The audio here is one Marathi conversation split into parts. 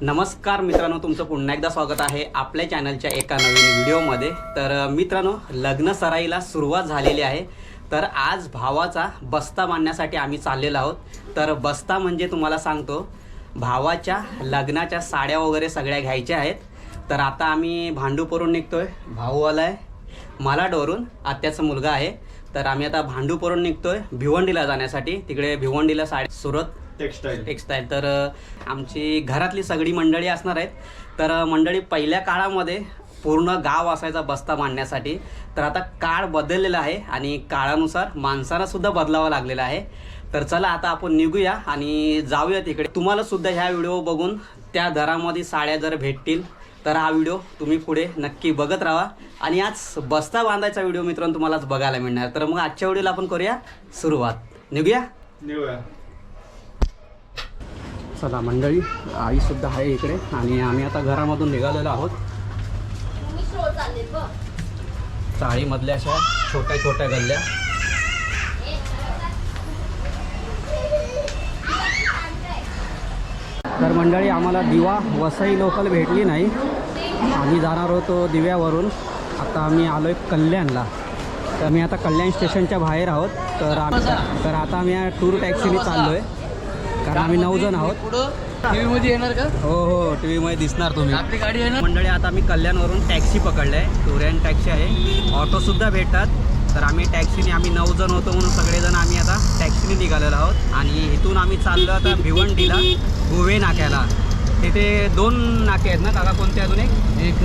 नमस्कार मित्रांनो तुमचं पुन्हा एकदा स्वागत आहे आपल्या चॅनलच्या एका नवीन व्हिडिओमध्ये. तर मित्रांनो लग्न सराईला सुरुवात झालेली आहे. तर आज भावाचा बस्ता बांधण्यासाठी आम्ही चाललेलो आहोत. तर बस्ता म्हणजे तुम्हाला सांगतो भावाच्या लग्नाच्या साड्या वगैरे सगळ्या घ्यायच्या आहेत. तर आता आम्ही भांडूपवरून निघतोय. भाऊ आलाय मालाडवरून आत्याचा मुलगा आहे. तर आम्ही आता भांडूपवरून निघतोय भिवंडीला जाण्यासाठी. तिकडे भिवंडीला साडी सुरत टेक्सटाईल. टेक्सटाईल. तर आमची घरातली सगळी मंडळी असणार आहेत. तर मंडळी पहिल्या काळामध्ये पूर्ण गाव असायचा बस्ता मांडण्यासाठी तर आता काळ बदललेला आहे आणि काळानुसार माणसाला सुद्धा बदलावं लागलेलं आहे. तर चला आता आपण निघूया आणि जाऊया तिकडे. तुम्हाला सुद्धा ह्या व्हिडिओ बघून त्या दरामध्ये साड्या जर भेटतील तर हा व्हिडिओ तुम्ही पुढे नक्की बघत राहा. आणि आज बस्ता बांधायचा व्हिडिओ मित्रांनो तुम्हाला आज बघायला मिळणार. तर मग आजच्या व्हिडिओला आपण करूया सुरुवात. निघूया? निवया चला मंडळी आईसुद्धा आहे इकडे आणि आम्ही आता घरामधून निघालेलो आहोत. चाळीमधल्या अशा छोट्या छोट्या गल्ल्या. तर मंडळी आम्हाला दिवा वसई लोकल भेटली नाही. आम्ही जाणार होतो दिव्यावरून. आता आम्ही आलो आहे कल्याणला. तर मी आता कल्याण स्टेशनच्या बाहेर आहोत. तर आम्ही तर आता आम्ही या टूर टॅक्सीने चाललो आहे कारण आम्ही नऊ जण आहोत. टीव्ही मध्ये येणार का? हो हो टी व्हीमध्ये दिसणार तुम्ही. आपली गाडी आहे ना? मंडळी आता आम्ही कल्याणवरून टॅक्सी पकडलं आहे टुरियन टॅक्सी आहे. ऑटोसुद्धा भेटतात. तर आम्ही टॅक्सीने आम्ही नऊ जण होतो म्हणून सगळेजण आम्ही आता टॅक्सीने निघालेलो आहोत. आणि इथून आम्ही चाललो आता भिवंडीला गुवे नाक्याला. तिथे दोन नाके आहेत ना काका? कोणते अजून एक? एक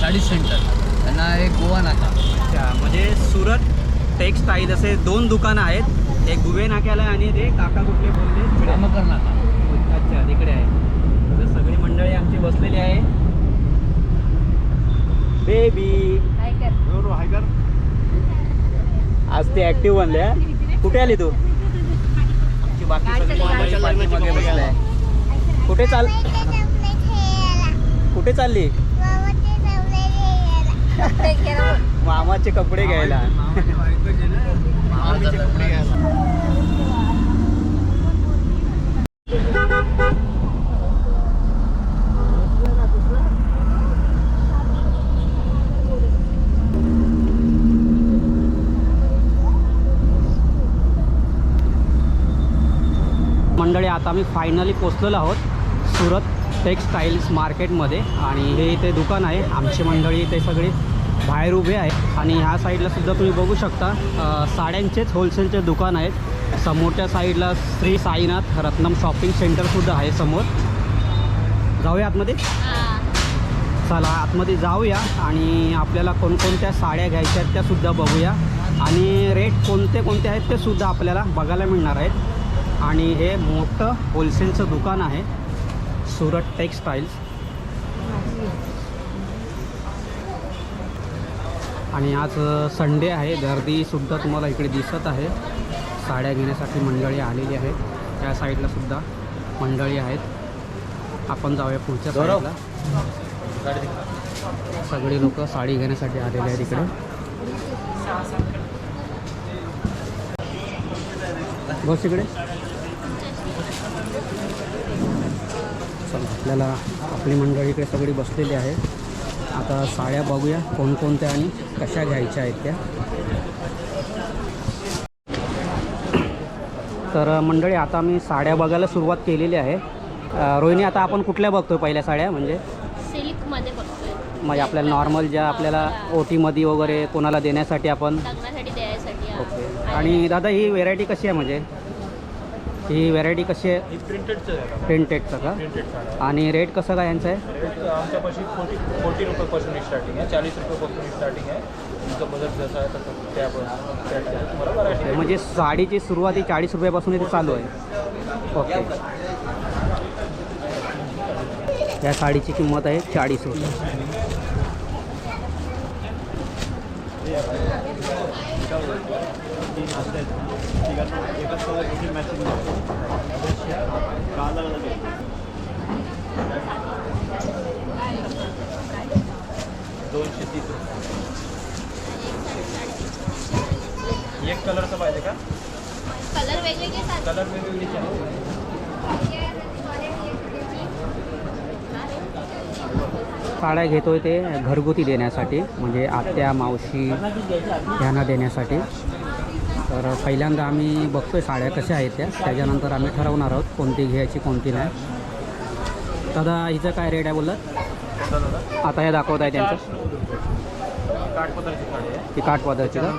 साडी सेंटर. त्यांना एक गोवा नाका. अच्छा म्हणजे सुरत टेक्सटाईल असे दोन दुकानं आहेत. एक गुवे नाक्याला आणि ते काका कुठले बोलले? तिकडे. रामकर नाका. अच्छा तिकडे आहे. तर सगळी मंडळी आमची बसलेली आहे. बेबी हायकर आज ते ऍक्टिव्ह बनले? कुठे आली तू. कुठे चाल कुठे चालली मामाचे कपडे घ्यायला मंडळी आता आम्ही फायनली पोचलेलो आहोत सुरत टेक्सटाईल्स मार्केटमध्ये आणि हे इथे दुकान आहे. आमची मंडळी इथे सगळी बाहेर उभे आहे. आणि ह्या साईडला सुद्धा तुम्ही बघू शकता साड्यांचेच होलसेलचे दुकान आहेत. समोरच्या साईडला श्री साईनाथ रत्नम शॉपिंग सेंटरसुद्धा आहे समोर. जाऊया आतमध्ये? चला आतमध्ये जाऊया आणि आपल्याला कोणकोणत्या साड्या घ्यायच्या आहेत त्यासुद्धा बघूया. आणि रेट कोणते कोणते आहेत ते सुद्धा आपल्याला बघायला मिळणार आहेत. आणि हे मोठं होलसेलचं दुकान आहे. सुरत टेक्सटाईल्स आणि आज संडे आहे. गर्दीसुद्धा तुम्हाला इकडे दिसत आहे. साड्या घेण्यासाठी मंडळी आलेली आहेत. त्या साईडला सुद्धा मंडळी आहेत. आपण जाऊया पुढच्या. साईडला. सगळी लोक साडी घेण्यासाठी आलेली आहेत इकडे. बस इकडे. चला आपल्याला आपली मंडळी इकडे सगळी बसलेली आहे. आता साड्या बघूया कोणकोणत्या आणि कशा घ्यायच्या आहेत त्या. तर मंडळी आता मी साड्या बघायला सुरुवात केलेली आहे. रोहिणी आता आपण कुठल्या बघतोय पहिल्या साड्या? म्हणजे सिल्कमध्ये बघतोय. म्हणजे आपल्याला नॉर्मल ज्या आपल्याला ओ टीमध्ये वगैरे कोणाला देण्यासाठी आपण. ओके. आणि दादा ही व्हेरायटी कशी आहे म्हणजे? ही व्हेरायटी कशी आहे? प्रिंटेडचं प्रिंटेडचं का? आणि रेट कसं काय यांचं आहे? आमच्यापाशी फोर्टी फोर्टी रुपयापासून स्टार्टिंग आहे. चाळीस रुपयापासून स्टार्टिंग आहे. तुमचं बजेट जसं आहे तसं त्या त्या टाईप तुम्हाला व्हरायटी म्हणजे साडीची सुरुवात ही चाळीस रुपयापासून इथे चालू आहे. ओके या साडीची किंमत आहे चाळीस रुपये. दोनशे तीस रुपये. एक कलरचं पाहिजे का? कलर वेगवेगळे सांग कलर वेगवेगळीचे आहेत. साड्या घेतोय ते घरगुती देण्यासाठी म्हणजे आत्या मावशी यांना देण्यासाठी. तर पहिल्यांदा आम्ही बघतोय साड्या कशा आहेत त्या. त्याच्यानंतर आम्ही ठरवणार आहोत कोणती घ्यायची कोणती नाही. दादा हिचं काय रेट आहे बोललं आता हे दाखवत आहे त्यांचं. ती काठपदरची का?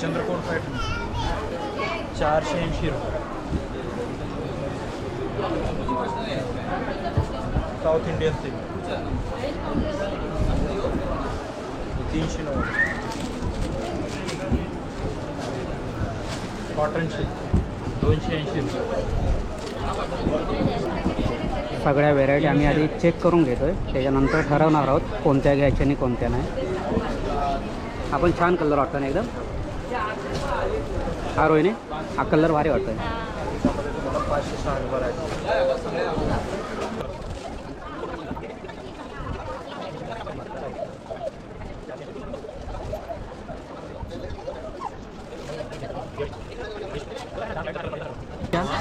चंद्रकोर पॅटर्न चारशे ऐंशी रुपये. साऊथ इंडियन तीनशे नव्वद. कॉटन सिल्क दोनशे ऐंशी रुपये. सगळ्या व्हेरायटी आम्ही आधी चेक करून घेतोय. त्याच्यानंतर ठरवणार आहोत कोणत्या घ्यायच्या आणि कोणत्या नाही. आपण छान कलर वाटतो ना एकदम? हा रोहिणी हा कलर भारी वाटतोय. त्याच्यामध्ये तुम्हाला पाचशे सहा रुपये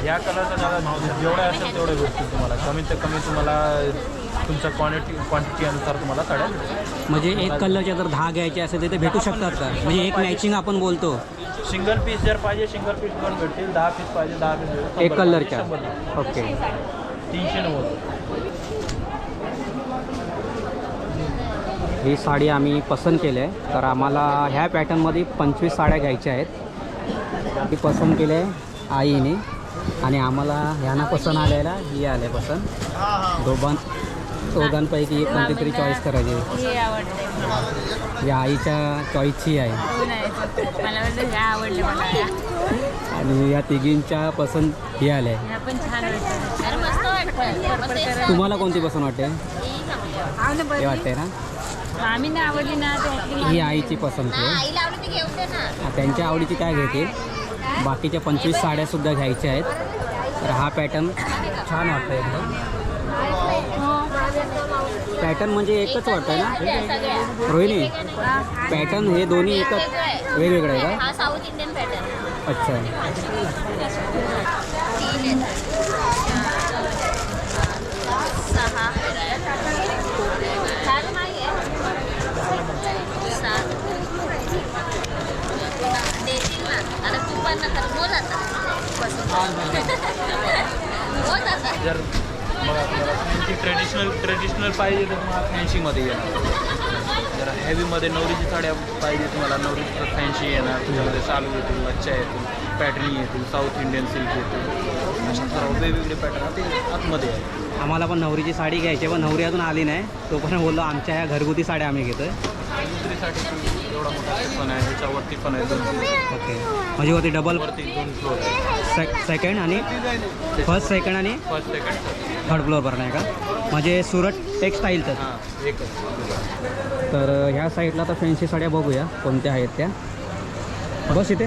या कलरचा दादा जेवढे असेल तेवढे भेटतील तुम्हाला. कमीत कमी तुम्हाला तुमच्या क्वांटिटी क्वांटिटी अनुसार तुम्हाला साड्या भेटतील. म्हणजे एक कलरच्या जर दहा घ्यायचे असेल तर ते भेटू शकतात का? म्हणजे एक मॅचिंग आपण बोलतो. सिंगल पीस जर पाहिजे सिंगल पीस पण भेटतील. दहा पीस पाहिजे दहा पीस भेटतील. एक शंभर कलरच्या. ओके. तीनशे नव्वद. ही साडी आम्ही पसंत केली आहे. तर आम्हाला ह्या पॅटर्नमध्ये पंचवीस साड्या घ्यायच्या आहेत. ती पसंत केली आहे आईने. आणि आम्हाला ह्यांना पसंत आलेला ही आले पसंत. दोघां दोघांपैकी एक कोणती तरी चॉईस करायची. हे आवडते ही आईच्या चॉईसची आहे. हो आणि या तिघींच्या पसंत ही आल्या तेच तुम्हाला कोणती पसंत वाटते? ही हे वाटते ना? आम्ही नाही आवडली ना ते ही आईची पसंत आहे. आईला आवडते घेऊन दे ना. त्यांच्या आवडीची काय घेतील? बाकीच्या पंचवीस साड्यासुद्धा घ्यायच्या आहेत. तर हा पॅटर्न छान वाटतं एकदम. पॅटर्न म्हणजे एकच वाटतंय ना? सगळ्या रोहिणी पॅटर्न हे दोन्ही एकच वेगवेगळं आहे का? South Indian pattern. अच्छा तीन सहा सात नाही आहे सात देतील ना आता तू पण नका बोल आता बोल आता जर बघा तुम्हाला फॅन्सी ट्रेडिशनल ओरिजिनल पाहिजे तर तुम्हाला फॅन्सीमध्ये येणार. जर हेवीमध्ये नवरीची साड्या पाहिजे तुम्हाला नवरी फॅन्सी येणार. त्याच्यामध्ये सालू येतील मच्छा येतील पॅटर्न येतील साऊथ इंडियन सिल्क येतील. अशा सर्व वेगवेगळे पॅटर्न ते आतमध्ये आहे आम्हाला पण नवरीची साडी घ्यायची पण नवरी अजून आली नाही. तो पण बोललो आमच्या ह्या घरगुती साड्या आम्ही घेतोय. ओके. म्हणजे होती डबल से सेकंड आणि फर्स्ट सेकंड आणि फर्स्ट सेकंड थर्ड फ्लोअर पण आहे का? म्हणजे सुरत टेक्सटाईलचं हां एकच. तर ह्या साईडला तर फॅन्सी साड्या बघूया कोणत्या आहेत त्या. बस इथे.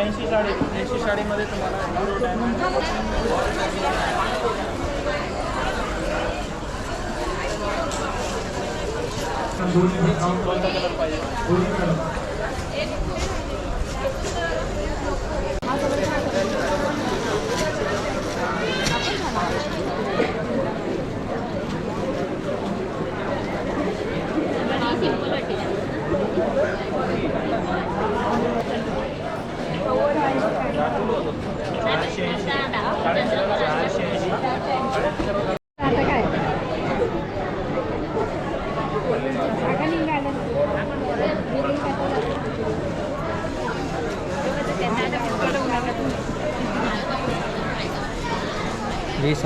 फॅन्सी साडी फॅन्सी साडीमध्ये तुम्हाला कोणता कलर पाहिजे?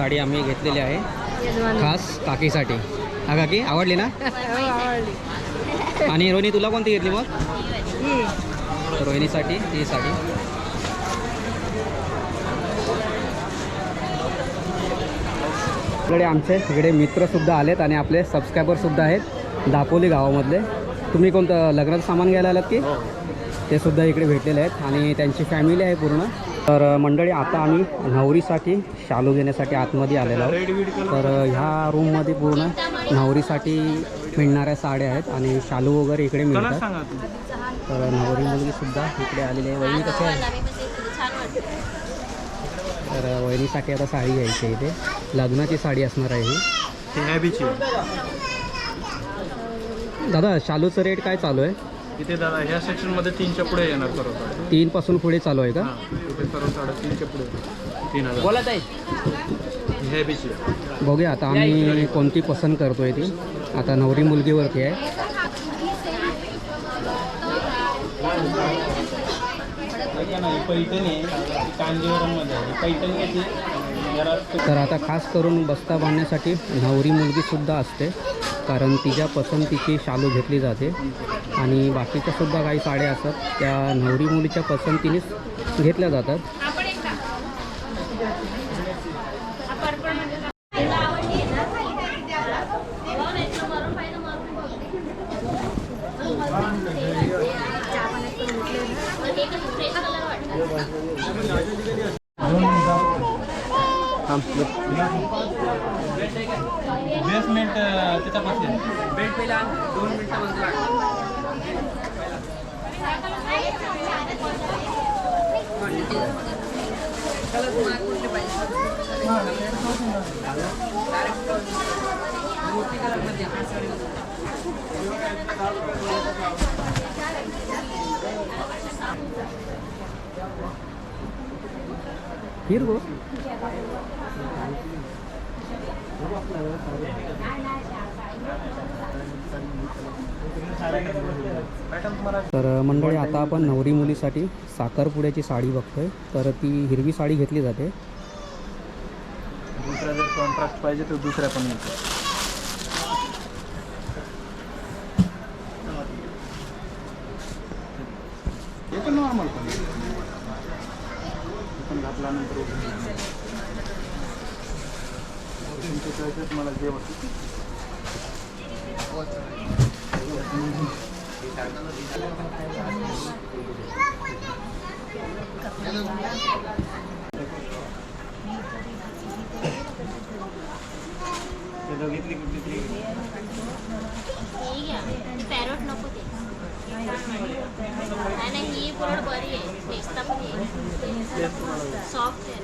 साडी आम्ही घेतलेली आहे. खास काकीसाठी हा काकी आवडली ना? आणि रोहिणी तुला कोणती घेतली मग? रोहिणीसाठी ही साडी. इकडे आमचे इकडे मित्रसुद्धा आलेत आणि आपले सबस्क्रायबरसुद्धा आहेत दापोली गावामधले. तुम्ही कोणतं लग्नाचं सामान घ्यायला आलात की? ते सुद्धा इकडे भेटलेले आहेत आणि त्यांची फॅमिली आहे पूर्ण. तर मंडळी आता आम्ही नवरीसाठी शालू घेण्यासाठी आतमध्ये आलेलो आहोत. तर ह्या रूममध्ये पूर्ण नवरीसाठी मिळणाऱ्या साड्या आहेत आणि शालू वगैरे इकडे मिळतात. तर नवरी मुलगी सुद्धा इकडे आलेली आहे. वहिनी कशी आहे? तर वहिनीसाठी आता साडी घ्यायची आहे इथे. लग्नाची साडी असणार आहे ही. दादा शालूचं रेट काय चालू आहे? इथे दादा ह्या सेक्शनमध्ये तीनच्या पुढे येणार सर्व साडे तीनपासून पुढे चालू आहे का? हां इथे सर्व पुढे. तीन हजार. ही बघूया आता आम्ही कोणती पसंत करतोय ती. आता नवरी मुलगीवरती आहे. तर आता खास करून बस्ता बांधण्यासाठी नवरी मुलगीसुद्धा असते कारण तिच्या पसंतीची शालू घेतली जाते. आणि बाकीच्या सुद्धा काही साड्या असतात त्या नवरी मुलीच्या पसंतीनेच घेतल्या जातात. बेसमेंट त्याच्यापासून बेड पहिला दोन मोठी कलरमध्ये फिर गो तर मंडळी आता आपण नवरी मुलीसाठी साखरपुड्याची साडी बघतोय. तर ती हिरवी साडी घेतली जाते. दुसरा जर कॉन्ट्राक्ट पाहिजे तर दुसऱ्या पण मिळतो नॉर्मल पण घातल्यानंतर तुमच्या मला जे वाटतं कुठली तरी पॅरोट नको ते नाही ही पुरड बरी आहे नेक्स्टा पण सॉफ्ट आहे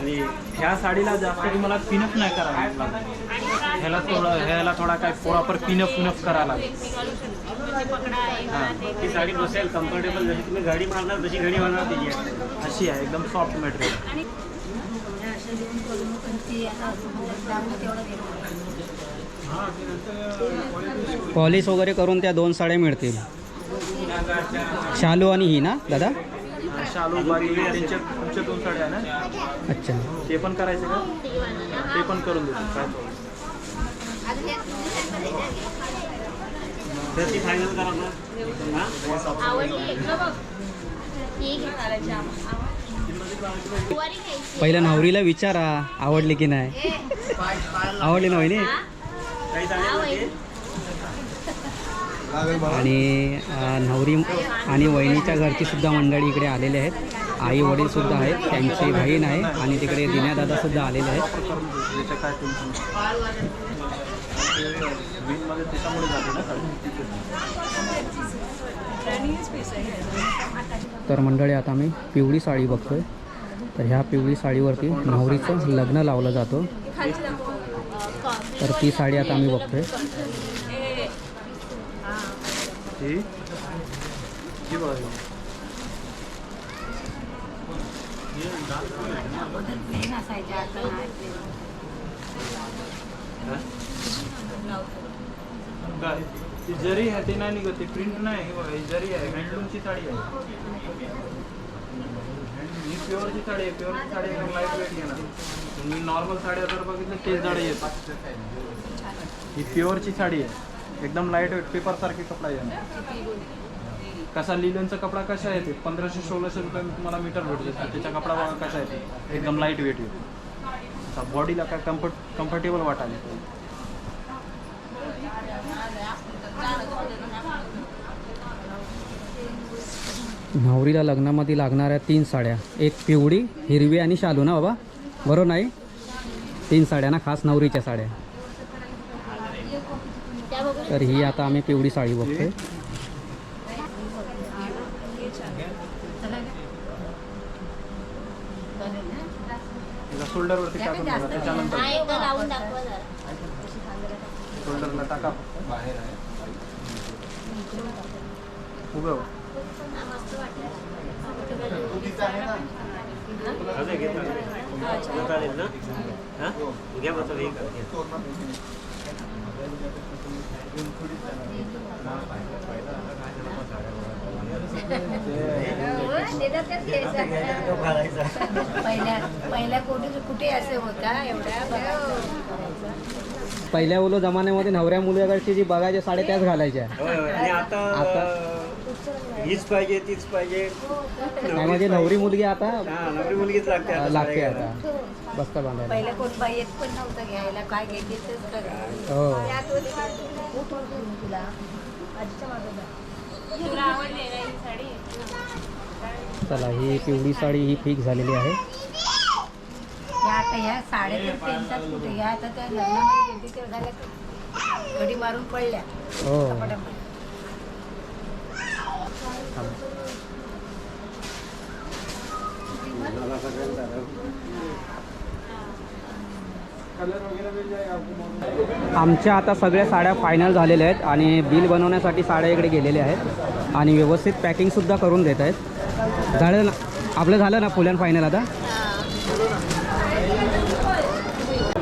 आणि ह्या साडीला जास्त तुम्हाला पिनअप नाही करायला लागत. ह्याला थोडं ह्याला थोडा काय प्रॉपर पिनअप पिनअप करायला आहे ती साडी बसेल कम्फर्टेबल जशी तुम्ही गाडी मारणार तशी गाडी मारणार त्याची आहे. अशी आहे एकदम सॉफ्ट मटेरियल पॉलिश वगैरे करून त्या दोन साड्या मिळतील. शालू आणि ही ना दादा? शालू बाकी त्यांच्या तुमच्या दोन साड्या आहे ना? अच्छा. ते पण करायचे का? ते पण करून देतो काय फायनल करा आवडली घ्यायची पहिल्या नवरीला विचारा आवडली की नाही? आवडली ना वहिनी. आणि नवरी आणि वहिनीच्या घरची सुद्धा मंडळी इकडे आलेले आहेत. आई वडील सुद्धा आहेत त्यांची बहीण आहे आणि तिकडे दिन्यादादा सुद्धा आलेले आहेत. त्याच्यामुळे जाते ना साडी तर मंडळी आता आम्ही पिवळी साडी बघतोय. तर ह्या पिवळी साडीवरती नवरीचं लग्न लावलं जातो. तर ती साडी आता आम्ही बघतोय ही ही बघा ही. काय ती जरी आहे ते नाही निघत ते प्रिंट नाही. हे बघा जरी आहे हँडलूमची साडी आहे. ही प्युअरची साडी आहे प्युअरची साडी एकदम लाइट वेट येणार तुम्ही नॉर्मल साड्या जर बघितलं ते जाडे येतात. ही प्युअरची साडी आहे. एकदम लाइट वेट पेपरसारखे कपडा येणार. कसा लिलनचा कपडा कसा आहे ते? पंधराशे सोळाशे रुपये तुम्हाला मीटर भेटू शकतो. त्याचा कपडा बघा कसा आहे एकदम लाइट वेट येतो. बॉडीला काय कम्फर्ट कम्फर्टेबल वाटायला. नवरीला लग्नामध्ये लागणाऱ्या तीन साड्या. एक पिवळी हिरवी आणि शालू ना बाबा? बरोबर नाही? तीन साड्या ना खास नवरीच्या साड्या. त्या बघू तर ही आता आम्ही पिवळी साडी बघतोय. शोल्डरवरती टाकून हा शोल्डरला टाका. बाहेर आहे उभं व्हा. हा, मस्त वाटलं अजून घेत नाही. चालेल ना हा घ्या बसा हे करा, घ्या. तो घालायचा पहिल्या पहिल्या कुठे कुठे असे होता एवढ्या पहिल्या ओलो जमान्यामध्ये नवऱ्या मुलीकडची जी बघायच्या साड्या त्याच घालायच्या. आता- हीच पाहिजे तीच पाहिजे. काय म्हणजे नवरी मुलगी आता हा नवरी मुलगीच लागते आता लागते आता. बस्ता बांधायला. पहिल्या कोण बाई येत पण नव्हतं घ्यायला काय घ्यायचे तेच बघा. हो. तुला. तुला आवडली ना ही साडी? चला ही पिवळी साडी ही फिक्स झालेली आहे. या आता ह्या साड्या तर कुठे? आता त्या लग्नामध्ये गेली तर झाल्या का? घडी मारून पडल्या. हो. आमच्या आता सगळ्या साड्या फायनल झालेल्या आहेत आणि बिल बनवण्यासाठी साड्या इकडे गेलेल्या आहेत. आणि व्यवस्थित पॅकिंगसुद्धा करून देत आहेत. झालं ना? आपलं झालं ना फुल अँड फायनल आता?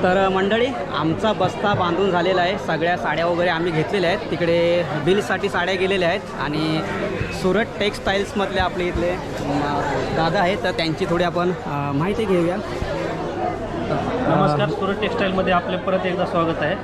तर मंडळी आमचा बस्ता बांधून झालेला आहे. सगळ्या साड्या वगैरे आम्ही घेतलेल्या आहेत. तिकडे बिलसाठी साड्या गेलेल्या आहेत. आणि सुरत टेक्सटाईल्समधले आपले इथले दादा आहेत. तर त्यांची थोडी आपण माहिती घेऊया. नमस्कार सुरत टेक्सटाईलमध्ये आपले परत एकदा स्वागत आहे.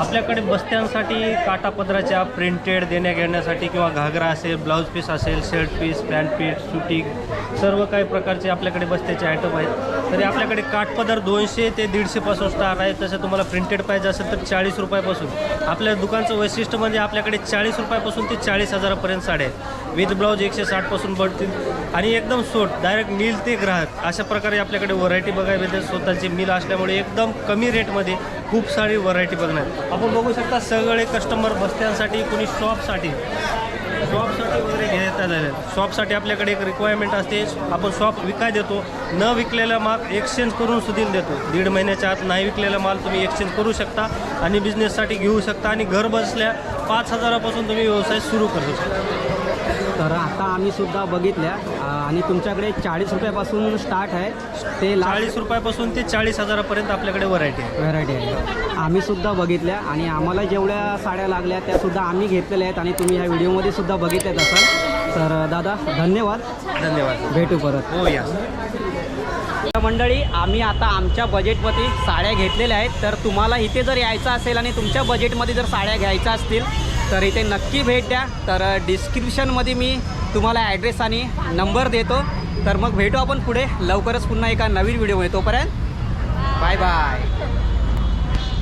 आपल्याकडे बस्त्यांसाठी काटापदराच्या प्रिंटेड देण्या घेण्यासाठी किंवा घागरा असेल ब्लाऊज पीस असेल shirt piece pant piece suiting सर्व काही प्रकारचे आपल्याकडे बस्त्याचे आयटम आहेत. तरी आपल्याकडे काठपदर दोनशे ते दीडशेपासून स्टार्ट आहे. तसं तुम्हाला प्रिंटेड पाहिजे असेल तर चाळीस रुपयापासून. आपल्या दुकानचं वैशिष्ट्य म्हणजे आपल्याकडे चाळीस रुपयापासून ते चाळीस हजारापर्यंत साड्या आहेत. विथ ब्लाऊज एकशे साठपासून बढतील आणि एकदम सोट डायरेक्ट मिल ते ग्राहक. अशा प्रकारे आपल्याकडे व्हरायटी बघायला मिळते स्वतःची मिल असल्यामुळे एकदम कमी रेटमध्ये खूप सारी व्हरायटी बघणार आपण बघू शकता सगळे कस्टमर बस्त्यांसाठी कोणी शॉपसाठी शॉपसाठी वगैरे घेता झाले. शॉपसाठी आपल्याकडे एक रिक्वायरमेंट असते. आपण शॉप विकाय देतो. न विकलेला माल एक्सचेंज करून सुधील देतो. दीड महिन्याच्या आत नाही विकलेला माल तुम्ही एक्सचेंज करू शकता आणि बिझनेससाठी घेऊ शकता आणि घर बसल्या पाच हजारापासून तुम्ही व्यवसाय सुरू करू शकता. तर आम्ही सुद्धा बघितल्या. आणि तुमच्याकडे चाळीस रुपयापासून स्टार्ट आहे. ते चाळीस रुपयापासून ते चाळीस हजारापर्यंत आपल्याकडे व्हरायटी आहे. व्हरायटी आहे. आम्ही सुद्धा बघितल्या आणि आम्हाला जेवढ्या साड्या लागल्या त्या सुद्धा आम्ही घेतलेल्या आहेत आणि तुम्ही ह्या व्हिडिओमध्ये सुद्धा बघितल्यात असाल. तर दादा धन्यवाद. धन्यवाद. भेटू परत. हो या. मंडळी आम्ही आता आमच्या बजेटमध्ये साड्या घेतलेल्या आहेत. तर तुम्हाला इथे जर यायचं असेल आणि तुमच्या बजेटमध्ये जर साड्या घ्यायच्या असतील तर इथे नक्की भेट द्या. तर डिस्क्रिप्शनमध्ये मी तुम्हाला ॲड्रेस आणि नंबर देतो. तर मग भेटू आपण पुढे. लवकरच पुन्हा एका नवीन व्हिडिओमध्ये तोपर्यंत बाय बाय